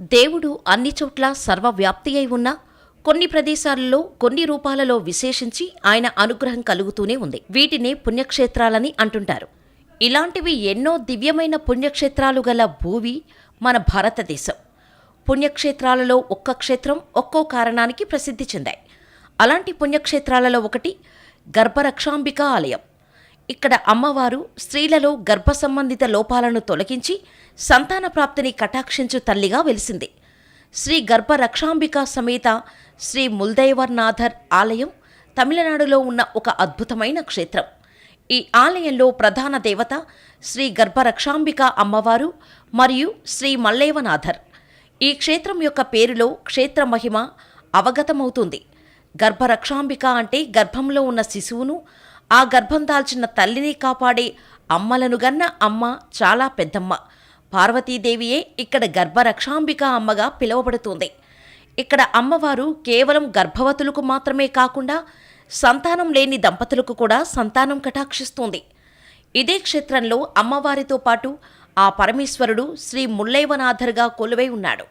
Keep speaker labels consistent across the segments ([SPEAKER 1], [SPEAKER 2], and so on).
[SPEAKER 1] దేవుడు అన్ని చోట్ల సర్వవ్యాప్తి అయి ఉన్నా కొన్ని ప్రదేశాలలో కొన్ని రూపాలలో విశేషించి ఆయన అనుగ్రహం కలుగుతూనే ఉంది. వీటినే పుణ్యక్షేత్రాలని అంటుంటారు. ఇలాంటివి ఎన్నో దివ్యమైన పుణ్యక్షేత్రాలు గల భూవి మన భారతదేశం. పుణ్యక్షేత్రాలలో ఒక్క క్షేత్రం ఒక్కో కారణానికి ప్రసిద్ధి చెందాయి. అలాంటి పుణ్యక్షేత్రాలలో ఒకటి గర్భరక్షాంబిక ఆలయం. ఇక్కడ అమ్మవారు స్త్రీలలో గర్భ సంబంధిత లోపాలను తొలగించి సంతాన ప్రాప్తిని కటాక్షించు తల్లిగా వెలిసింది. శ్రీ గర్భ రక్షాంబిక సమేత శ్రీ ముల్దైవర్నాథర్ ఆలయం తమిళనాడులో ఉన్న ఒక అద్భుతమైన క్షేత్రం. ఈ ఆలయంలో ప్రధాన దేవత శ్రీ గర్భరక్షాంబిక అమ్మవారు మరియు శ్రీ మల్లేవనాథర్. ఈ క్షేత్రం యొక్క పేరులో క్షేత్ర మహిమ అవగతమవుతుంది. గర్భరక్షాంబిక అంటే గర్భంలో ఉన్న శిశువును ఆ గర్భం దాల్చిన తల్లిని కాపాడే అమ్మలను గన్న అమ్మ చాలా పెద్దమ్మ. పార్వతీదేవియే ఇక్కడ గర్భరక్షాంబిక అమ్మగా పిలువబడుతుంది. ఇక్కడ అమ్మవారు కేవలం గర్భవతులకు మాత్రమే కాకుండా సంతానం లేని దంపతులకు కూడా సంతానం కటాక్షిస్తుంది. ఇదే క్షేత్రంలో అమ్మవారితో పాటు ఆ పరమేశ్వరుడు శ్రీ ముల్లైవనాథర్గా కొలువై ఉన్నాడు.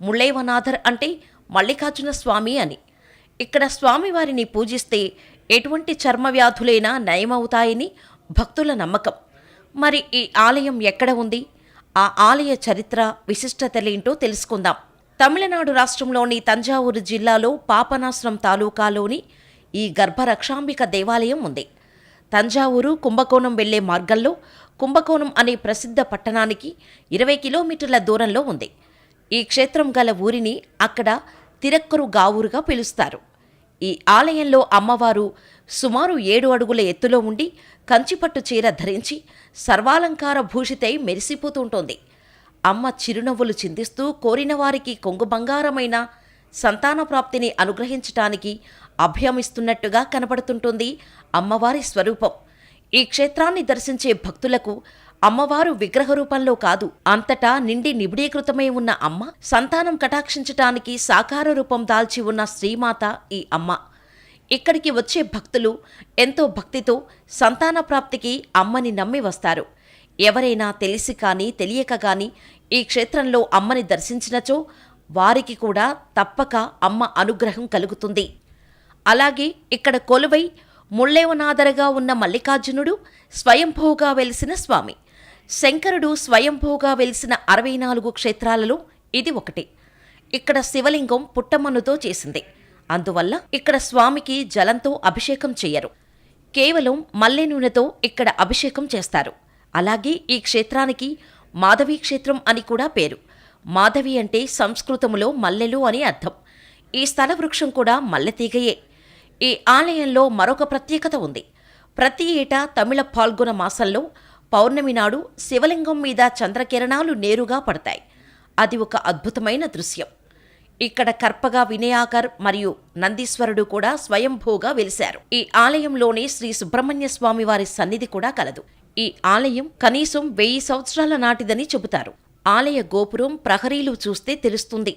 [SPEAKER 1] ముల్లైవనాథర్ అంటే మల్లికార్జున స్వామి అని. ఇక్కడ స్వామివారిని పూజిస్తే ఎటువంటి చర్మ వ్యాధులైనా నయమవుతాయని భక్తుల నమ్మకం. మరి ఈ ఆలయం ఎక్కడ ఉంది? ఆ ఆలయ చరిత్ర విశిష్టతలేంటో తెలుసుకుందాం. తమిళనాడు రాష్ట్రంలోని తంజావూరు జిల్లాలో పాపనాశ్రం తాలూకాలోని ఈ గర్భరక్షాంబిక దేవాలయం ఉంది. తంజావూరు కుంభకోణం వెళ్ళే మార్గంలో కుంభకోణం అనే ప్రసిద్ధ పట్టణానికి ఇరవై కిలోమీటర్ల దూరంలో ఉంది. ఈ క్షేత్రం గల ఊరిని అక్కడ తిరక్కరు గావూరుగా పిలుస్తారు. ఈ ఆలయంలో అమ్మవారు సుమారు ఏడు అడుగుల ఎత్తులో ఉండి కంచిపట్టు చీర ధరించి సర్వాలంకార భూషితై మెరిసిపోతుంటోంది. అమ్మ చిరునవ్వులు చిందిస్తూ కోరిన వారికి కొంగు బంగారమైన సంతాన ప్రాప్తిని అనుగ్రహించటానికి అభ్యమిస్తున్నట్టుగా కనబడుతుంటుంది అమ్మవారి స్వరూపం. ఈ క్షేత్రాన్ని దర్శించే భక్తులకు అమ్మవారు విగ్రహ రూపంలో కాదు అంతటా నిండి నిబిడీకృతమై ఉన్న అమ్మ సంతానం కటాక్షించటానికి సాకార రూపం దాల్చి ఉన్న శ్రీమాత ఈ అమ్మ. ఇక్కడికి వచ్చే భక్తులు ఎంతో భక్తితో సంతాన ప్రాప్తికి అమ్మని నమ్మి వస్తారు. ఎవరైనా తెలిసి కానీ తెలియక కానీ ఈ క్షేత్రంలో అమ్మని దర్శించినచో వారికి కూడా తప్పక అమ్మ అనుగ్రహం కలుగుతుంది. అలాగే ఇక్కడ కొలువై ముళ్ళేవనాదరగా ఉన్న మల్లికార్జునుడు స్వయంభూగా వెలిసిన స్వామి. శంకరుడు స్వయంభూగా వెలిసిన అరవై నాలుగు క్షేత్రాలలో ఇది ఒకటి. ఇక్కడ శివలింగం పుట్టమన్నుతో చేసింది. అందువల్ల ఇక్కడ స్వామికి జలంతో అభిషేకం చెయ్యరు. కేవలం మల్లె నూనెతో ఇక్కడ అభిషేకం చేస్తారు. అలాగే ఈ క్షేత్రానికి మాధవీ క్షేత్రం అని కూడా పేరు. మాధవి అంటే సంస్కృతములో మల్లెలు అని అర్థం. ఈ స్థల వృక్షం కూడా మల్లెతీగయే ఈ ఆలయంలో మరొక ప్రత్యేకత ఉంది. ప్రతి ఏటా తమిళ పాల్గొన మాసంలో పౌర్ణమి నాడు శివలింగం మీద చంద్రకిరణాలు నేరుగా పడతాయి. అది ఒక అద్భుతమైన దృశ్యం. ఇక్కడ కర్పగా వినయాకర్ మరియు నందీశ్వరుడు కూడా స్వయంభూగా వెలిశారు. ఈ ఆలయంలోనే శ్రీ సుబ్రహ్మణ్య స్వామి వారి సన్నిధి కూడా కలదు. ఈ ఆలయం కనీసం వెయ్యి సంవత్సరాల నాటిదని చెబుతారు. ఆలయ గోపురం ప్రహరీలు చూస్తే తెలుస్తుంది.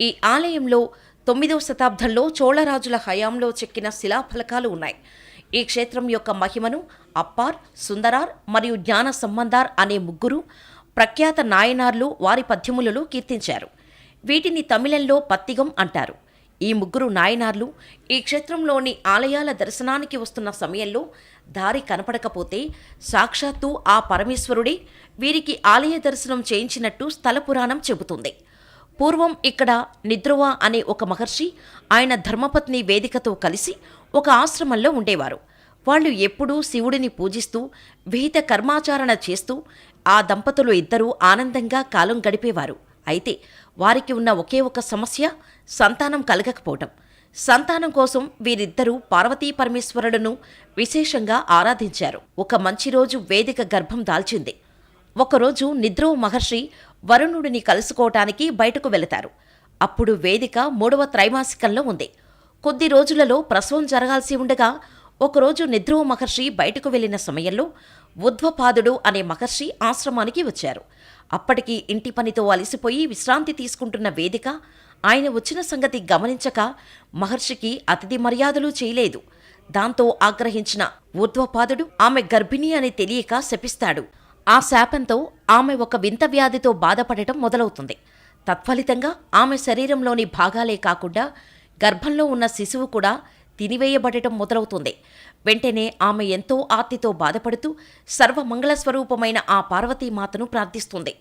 [SPEAKER 1] ఈ ఆలయంలో తొమ్మిదవ శతాబ్దంలో చోళరాజుల హయాంలో చెక్కిన శిలాఫలకాలు ఉన్నాయి. ఈ క్షేత్రం యొక్క మహిమను అప్పార్ సుందరార్ మరియు జ్ఞాన సంబంధార్ అనే ముగ్గురు ప్రఖ్యాత నాయనార్లు వారి పద్యములలో కీర్తించారు. వీటిని తమిళంలో పత్తిగం అంటారు. ఈ ముగ్గురు నాయనార్లు ఈ క్షేత్రంలోని ఆలయాల దర్శనానికి వస్తున్న సమయంలో దారి కనపడకపోతే సాక్షాత్తు ఆ పరమేశ్వరుడే వీరికి ఆలయ దర్శనం చేయించినట్టు స్థల పురాణం చెబుతుంది. పూర్వం ఇక్కడ నిద్రువ అనే ఒక మహర్షి ఆయన ధర్మపత్ని వేదికతో కలిసి ఒక ఆశ్రమంలో ఉండేవారు. వాళ్ళు ఎప్పుడూ శివుడిని పూజిస్తూ విహిత కర్మాచారణ చేస్తూ ఆ దంపతులు ఇద్దరూ ఆనందంగా కాలం గడిపేవారు. అయితే వారికి ఉన్న ఒకే ఒక సమస్య సంతానం కలగకపోవటం. సంతానం కోసం వీరిద్దరూ పార్వతీ పరమేశ్వరులను విశేషంగా ఆరాధించారు. ఒక మంచి రోజు వేదిక గర్భం దాల్చింది. ఒకరోజు నిద్రో మహర్షి వరుణుడిని కలుసుకోవటానికి బయటకు వెళతారు. అప్పుడు వేదిక మూడవ త్రైమాసికంలో ఉంది. కొద్ది రోజులలో ప్రసవం జరగాల్సి ఉండగా ఒకరోజు నిద్రువ మహర్షి బయటకు వెళ్ళిన సమయంలో ఉద్వపాదుడు అనే మహర్షి ఆశ్రమానికి వచ్చారు. అప్పటికి ఇంటి పనితో అలసిపోయి విశ్రాంతి తీసుకుంటున్న వేదిక ఆయన వచ్చిన సంగతి గమనించక మహర్షికి అతిథి మర్యాదలు చేయలేదు. దాంతో ఆగ్రహించిన ఊర్ధ్వపాదుడు ఆమె గర్భిణి అని తెలియక శపిస్తాడు. ఆ శాపంతో ఆమె ఒక వింత వ్యాధితో బాధపడటం మొదలవుతుంది. తత్ఫలితంగా ఆమె శరీరంలోని భాగాలే కాకుండా గర్భంలో ఉన్న శిశువు కూడా తినివేయబడటం మొదలవుతుంది. వెంటనే ఆమె ఎంతో ఆర్తితో బాధపడుతూ సర్వమంగళస్వరూపమైన ఆ పార్వతీమాతను ప్రార్థిస్తుంది.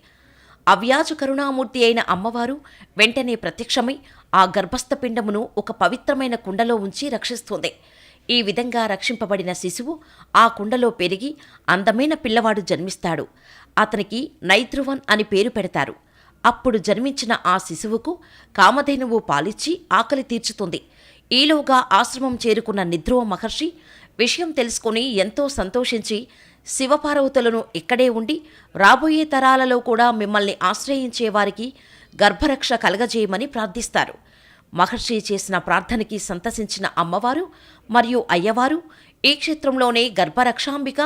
[SPEAKER 1] అవ్యాజ కరుణామూర్తి అయిన అమ్మవారు వెంటనే ప్రత్యక్షమై ఆ గర్భస్థ పిండమును ఒక పవిత్రమైన కుండలో ఉంచి రక్షిస్తుంది. ఈ విధంగా రక్షింపబడిన శిశువు ఆ కుండలో పెరిగి అందమైన పిల్లవాడు జన్మిస్తాడు. అతనికి నైద్రువన్ అని పేరు పెడతారు. అప్పుడు జన్మించిన ఆ శిశువుకు కామధేనువు పాలిచ్చి ఆకలి తీర్చుతుంది. ఈలోగా ఆశ్రమం చేరుకున్న నిద్రువ మహర్షి విషయం తెలుసుకుని ఎంతో సంతోషించి శివపార్వతులను ఇక్కడే ఉండి రాబోయే తరాలలో కూడా మిమ్మల్ని ఆశ్రయించే వారికి గర్భరక్ష కలగజేయమని ప్రార్థిస్తారు. మహర్షి చేసిన ప్రార్థనకి సంతసించిన అమ్మవారు మరియు అయ్యవారు ఈ క్షేత్రంలోనే గర్భరక్షాంబిక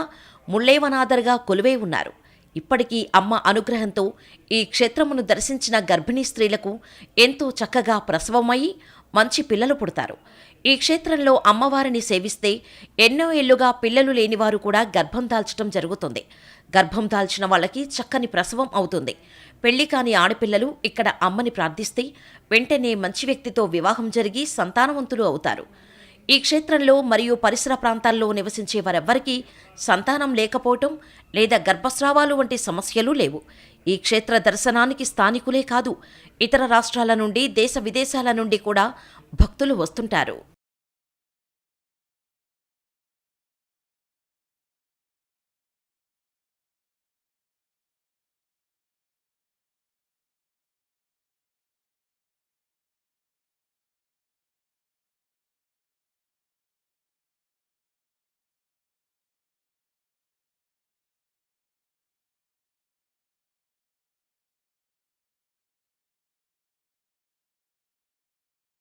[SPEAKER 1] ముల్లేవనాథర్గా కొలువై ఉన్నారు. ఇప్పటికీ అమ్మ అనుగ్రహంతో ఈ క్షేత్రమును దర్శించిన గర్భిణీ స్త్రీలకు ఎంతో చక్కగా ప్రసవమయ్యి మంచి పిల్లలు పుడతారు. ఈ క్షేత్రంలో అమ్మవారిని సేవిస్తే ఎన్నో ఏళ్ళుగా పిల్లలు లేనివారు కూడా గర్భం దాల్చడం జరుగుతుంది. గర్భం దాల్చిన వాళ్ళకి చక్కని ప్రసవం అవుతుంది. పెళ్ళి కాని ఆడపిల్లలు ఇక్కడ అమ్మని ప్రార్థిస్తే వెంటనే మంచి వ్యక్తితో వివాహం జరిగి సంతానవంతులు అవుతారు. ఈ క్షేత్రంలో మరియు పరిసర ప్రాంతాల్లో నివసించే వారెవ్వరికీ సంతానం లేకపోవటం లేదా గర్భస్రావాలు వంటి సమస్యలు లేవు. ఈ క్షేత్ర దర్శనానికి స్థానికులే కాదు ఇతర రాష్ట్రాల నుండి దేశ విదేశాల నుండి కూడా భక్తులు వస్తుంటారు.